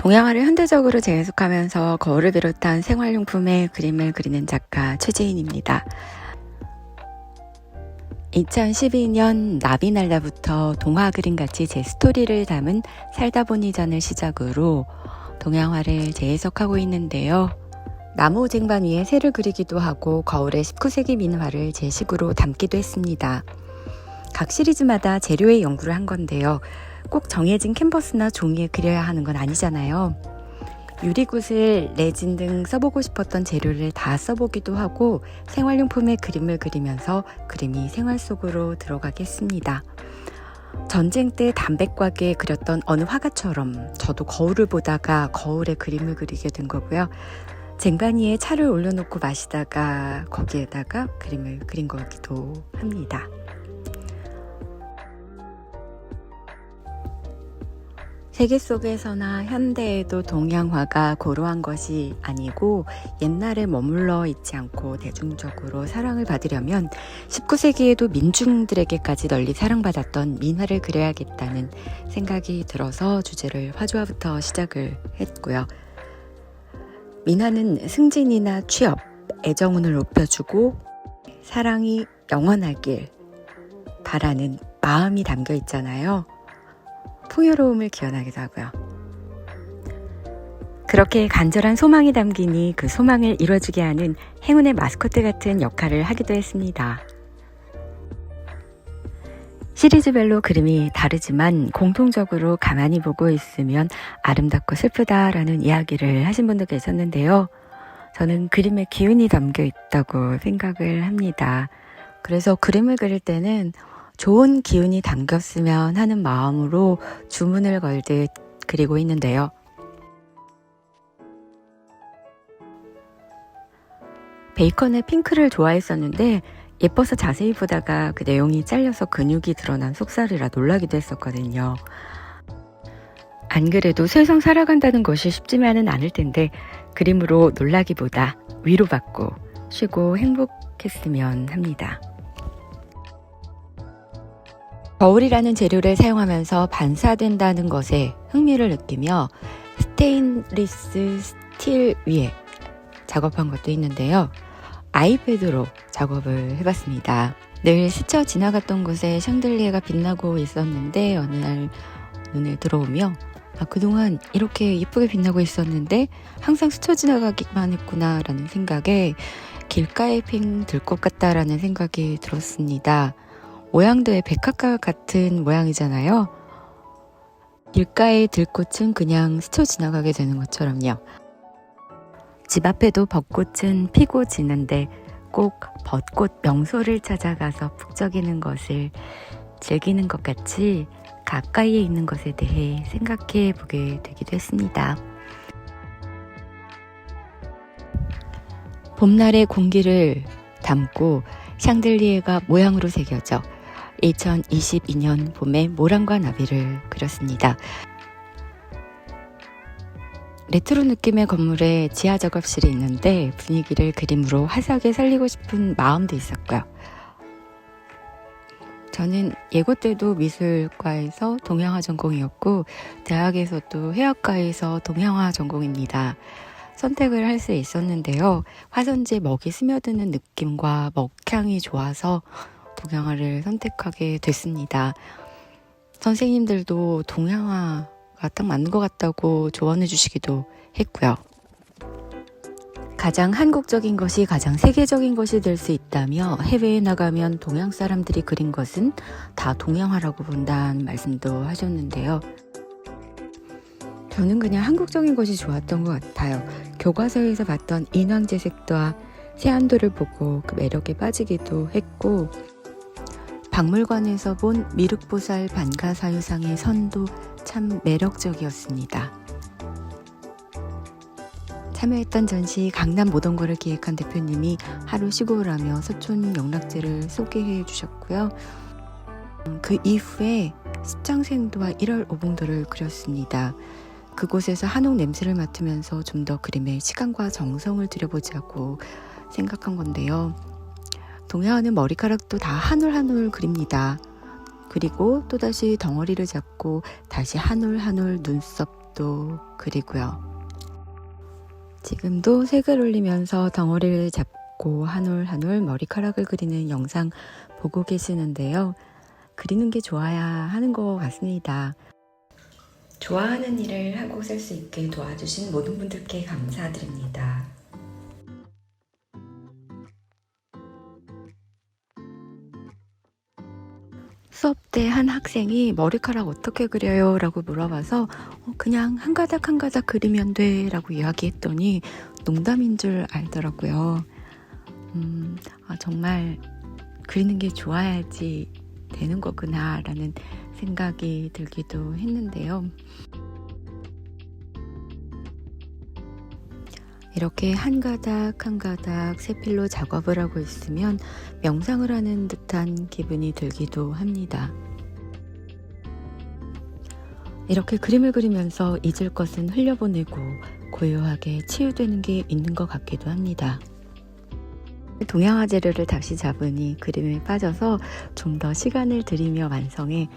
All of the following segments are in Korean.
동양화를 현대적으로 재해석하면서 거울을 비롯한 생활용품의 그림을 그리는 작가 최재인입니다. 2012년 나비날다부터 동화 그림같이 제 스토리를 담은 살다 보니 전을 시작으로 동양화를 재해석하고 있는데요. 나무 쟁반 위에 새를 그리기도 하고 거울에 19세기 민화를 제 식으로 담기도 했습니다. 각 시리즈마다 재료의 연구를 한 건데요. 꼭 정해진 캔버스나 종이에 그려야 하는 건 아니잖아요. 유리굿을 레진 등 써보고 싶었던 재료를 다 써보기도 하고 생활용품의 그림을 그리면서 그림이 생활 속으로 들어가겠습니다. 전쟁 때 담백하게 그렸던 어느 화가처럼 저도 거울을 보다가 거울에 그림을 그리게 된 거고요. 쟁반 위에 차를 올려놓고 마시다가 거기에다가 그림을 그린 거기도 합니다. 세계 속에서나 현대에도 동양화가 고루한 것이 아니고 옛날에 머물러 있지 않고 대중적으로 사랑을 받으려면 19세기에도 민중들에게까지 널리 사랑받았던 민화를 그려야겠다는 생각이 들어서 주제를 화조화부터 시작을 했고요. 민화는 승진이나 취업, 애정운을 높여주고 사랑이 영원하길 바라는 마음이 담겨 있잖아요. 풍요로움을 기원하기도 하고요. 그렇게 간절한 소망이 담기니 그 소망을 이루어주게 하는 행운의 마스코트 같은 역할을 하기도 했습니다. 시리즈별로 그림이 다르지만 공통적으로 가만히 보고 있으면 아름답고 슬프다라는 이야기를 하신 분도 계셨는데요. 저는 그림에 기운이 담겨 있다고 생각을 합니다. 그래서 그림을 그릴 때는 좋은 기운이 담겼으면 하는 마음으로 주문을 걸듯 그리고 있는데요. 베이컨의 핑크를 좋아했었는데 예뻐서 자세히 보다가 그 내용이 잘려서 근육이 드러난 속살이라 놀라기도 했었거든요. 안 그래도 세상 살아간다는 것이 쉽지만은 않을 텐데 그림으로 놀라기보다 위로받고 쉬고 행복했으면 합니다. 거울이라는 재료를 사용하면서 반사된다는 것에 흥미를 느끼며 스테인리스 스틸 위에 작업한 것도 있는데요. 아이패드로 작업을 해봤습니다. 늘 스쳐 지나갔던 곳에 샹들리에가 빛나고 있었는데 어느 날 눈에 들어오며 아, 그동안 이렇게 예쁘게 빛나고 있었는데 항상 스쳐 지나가기만 했구나 라는 생각에 길가에 핑들것 같다라는 생각이 들었습니다. 모양도 백합과 같은 모양이잖아요. 길가의 들꽃은 그냥 스쳐 지나가게 되는 것처럼요. 집 앞에도 벚꽃은 피고 지는데 꼭 벚꽃 명소를 찾아가서 북적이는 것을 즐기는 것 같이 가까이에 있는 것에 대해 생각해 보게 되기도 했습니다. 봄날의 공기를 담고 샹들리에가 모양으로 새겨져 2022년 봄에 모란과 나비를 그렸습니다. 레트로 느낌의 건물에 지하 작업실이 있는데 분위기를 그림으로 화사하게 살리고 싶은 마음도 있었고요. 저는 예고 때도 미술과에서 동양화 전공이었고 대학에서도 해학과에서 동양화 전공입니다. 선택을 할 수 있었는데요. 화선지에 먹이 스며드는 느낌과 먹향이 좋아서 동양화를 선택하게 됐습니다. 선생님들도 동양화가 딱 맞는 것 같다고 조언해 주시기도 했고요. 가장 한국적인 것이 가장 세계적인 것이 될 수 있다며 해외에 나가면 동양 사람들이 그린 것은 다 동양화라고 본다는 말씀도 하셨는데요. 저는 그냥 한국적인 것이 좋았던 것 같아요. 교과서에서 봤던 인왕제 색도와 세안도를 보고 그 매력에 빠지기도 했고 박물관에서 본 미륵보살 반가사유상의 선도 참 매력적이었습니다. 참여했던 전시 강남 모던거를 기획한 대표님이 하루 시골을 하며 서촌 영락제를 소개해 주셨고요. 그 이후에 습장생도와 1월 오봉도를 그렸습니다. 그곳에서 한옥 냄새를 맡으면서 좀 더 그림에 시간과 정성을 들여보자고 생각한 건데요. 동양화는 머리카락도 다 한 올 한 올 그립니다. 그리고 또다시 덩어리를 잡고 다시 한 올 한 올 눈썹도 그리고요. 지금도 색을 올리면서 덩어리를 잡고 한 올 한 올 머리카락을 그리는 영상 보고 계시는데요. 그리는 게 좋아야 하는 것 같습니다. 좋아하는 일을 하고 살 수 있게 도와주신 모든 분들께 감사드립니다. 수업 때 한 학생이 머리카락 어떻게 그려요? 라고 물어봐서 어, 그냥 한 가닥 한 가닥 그리면 돼 라고 이야기했더니 농담인 줄 알더라고요. 음, 아, 정말 그리는 게 좋아야지 되는 거구나 라는 생각이 들기도 했는데요. 이렇게 한 가닥 한 가닥 세필로 작업을 하고 있으면 명상을 하는 듯한 기분이 들기도 합니다. 이렇게 그림을 그리면서 잊을 것은 흘려보내고 고요하게 치유되는 게 있는 것 같기도 합니다. 동양화 재료를 다시 잡으니 그림에 빠져서 좀 더 시간을 들이며 완성해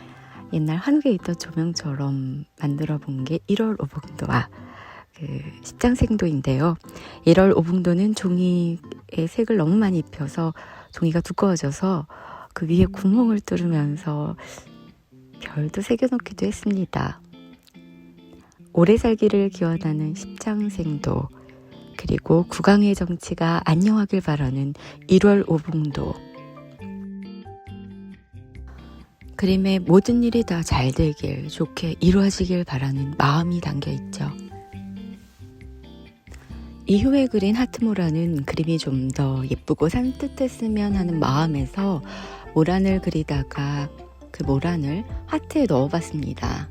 옛날 한국에 있던 조명처럼 만들어 본 게 1월 오봉도와 그 십장생도인데요. 1월 오봉도는 종이에 색을 너무 많이 입혀서 종이가 두꺼워져서 그 위에 구멍을 뚫으면서 별도 새겨놓기도 했습니다. 오래 살기를 기원하는 십장생도 그리고 국왕의 정치가 안녕하길 바라는 1월 오봉도 그림에 모든 일이 다 잘 되길 좋게 이루어지길 바라는 마음이 담겨 있죠. 이후에 그린 하트모란은 그림이 좀 더 예쁘고 산뜻했으면 하는 마음에서 모란을 그리다가 그 모란을 하트에 넣어봤습니다.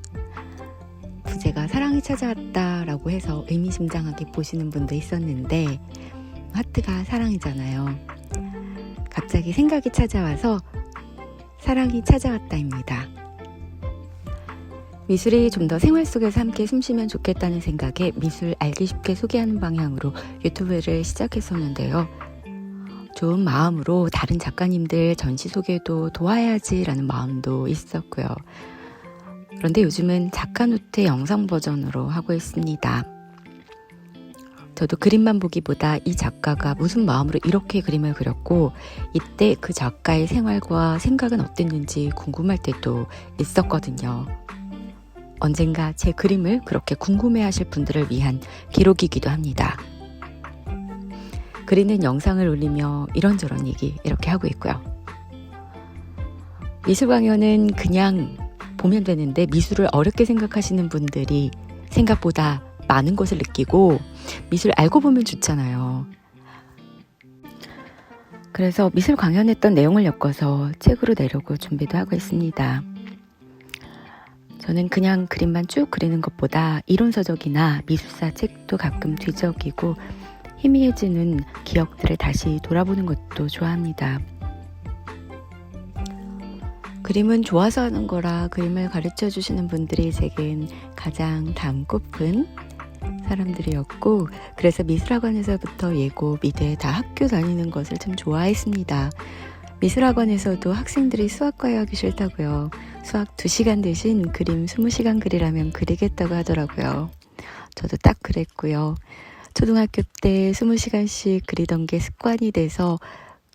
부제가 사랑이 찾아왔다라고 해서 의미심장하게 보시는 분도 있었는데 하트가 사랑이잖아요. 갑자기 생각이 찾아와서 사랑이 찾아왔다입니다. 미술이 좀 더 생활 속에서 함께 숨쉬면 좋겠다는 생각에 미술 알기 쉽게 소개하는 방향으로 유튜브를 시작했었는데요. 좋은 마음으로 다른 작가님들 전시 소개도 도와야지라는 마음도 있었고요. 그런데 요즘은 작가 노트 영상 버전으로 하고 있습니다. 저도 그림만 보기보다 이 작가가 무슨 마음으로 이렇게 그림을 그렸고 이때 그 작가의 생활과 생각은 어땠는지 궁금할 때도 있었거든요. 언젠가 제 그림을 그렇게 궁금해 하실 분들을 위한 기록이기도 합니다. 그리는 영상을 올리며 이런저런 얘기 이렇게 하고 있고요. 미술 강연은 그냥 보면 되는데 미술을 어렵게 생각하시는 분들이 생각보다 많은 것을 느끼고 미술 알고 보면 좋잖아요. 그래서 미술 강연했던 내용을 엮어서 책으로 내려고 준비도 하고 있습니다. 저는 그냥 그림만 쭉 그리는 것보다 이론서적이나 미술사 책도 가끔 뒤적이고 희미해지는 기억들을 다시 돌아보는 것도 좋아합니다. 그림은 좋아서 하는 거라 그림을 가르쳐 주시는 분들이 제겐 가장 닮고픈 사람들이었고 그래서 미술학원에서부터 예고, 미대 다 학교 다니는 것을 참 좋아했습니다. 미술학원에서도 학생들이 수학 과외 하기 싫다고요. 수학 2시간 대신 그림 20시간 그리라면 그리겠다고 하더라고요. 저도 딱 그랬고요. 초등학교 때 20시간씩 그리던 게 습관이 돼서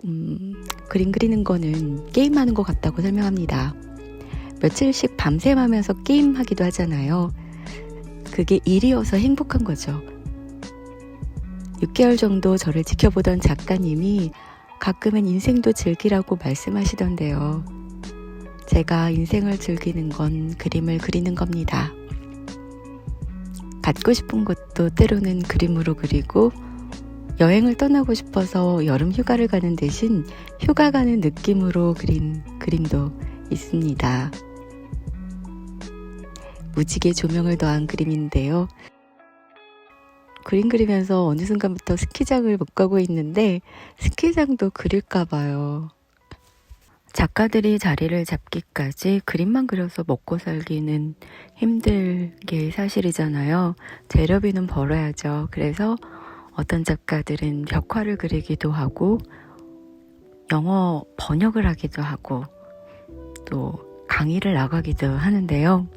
음, 그림 그리는 거는 게임하는 것 같다고 설명합니다. 며칠씩 밤샘 하면서 게임하기도 하잖아요. 그게 일이어서 행복한 거죠. 6개월 정도 저를 지켜보던 작가님이 가끔은 인생도 즐기라고 말씀하시던데요. 제가 인생을 즐기는 건 그림을 그리는 겁니다. 갖고 싶은 것도 때로는 그림으로 그리고 여행을 떠나고 싶어서 여름 휴가를 가는 대신 휴가 가는 느낌으로 그린 그림도 있습니다. 무지개 조명을 더한 그림인데요. 그림 그리면서 어느 순간부터 스키장을 못 가고 있는데 스키장도 그릴까 봐요. 작가들이 자리를 잡기까지 그림만 그려서 먹고 살기는 힘들 게 사실이잖아요. 재료비는 벌어야죠. 그래서 어떤 작가들은 벽화를 그리기도 하고 영어 번역을 하기도 하고 또 강의를 나가기도 하는데요.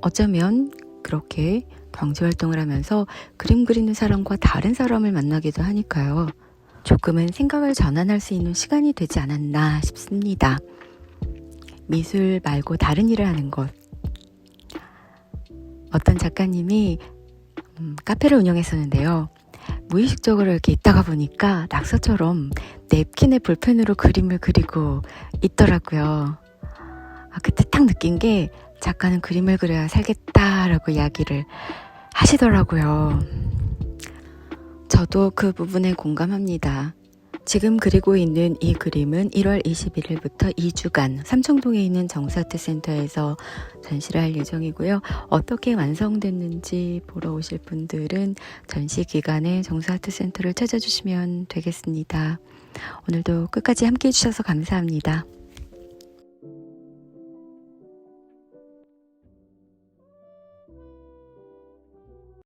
어쩌면 그렇게 경제 활동을 하면서 그림 그리는 사람과 다른 사람을 만나기도 하니까요. 조금은 생각을 전환할 수 있는 시간이 되지 않았나 싶습니다. 미술 말고 다른 일을 하는 것. 어떤 작가님이 음, 카페를 운영했었는데요. 무의식적으로 이렇게 있다가 보니까 낙서처럼 냅킨에 볼펜으로 그림을 그리고 있더라고요. 아, 그때 딱 느낀 게 작가는 그림을 그려야 살겠다라고 이야기를 하시더라고요. 저도 그 부분에 공감합니다. 지금 그리고 있는 이 그림은 1월 21일부터 2주간 삼청동에 있는 정사아트 센터에서 전시를 할 예정이고요. 어떻게 완성됐는지 보러 오실 분들은 전시 기간에 정사아트 센터를 찾아주시면 되겠습니다. 오늘도 끝까지 함께 해주셔서 감사합니다.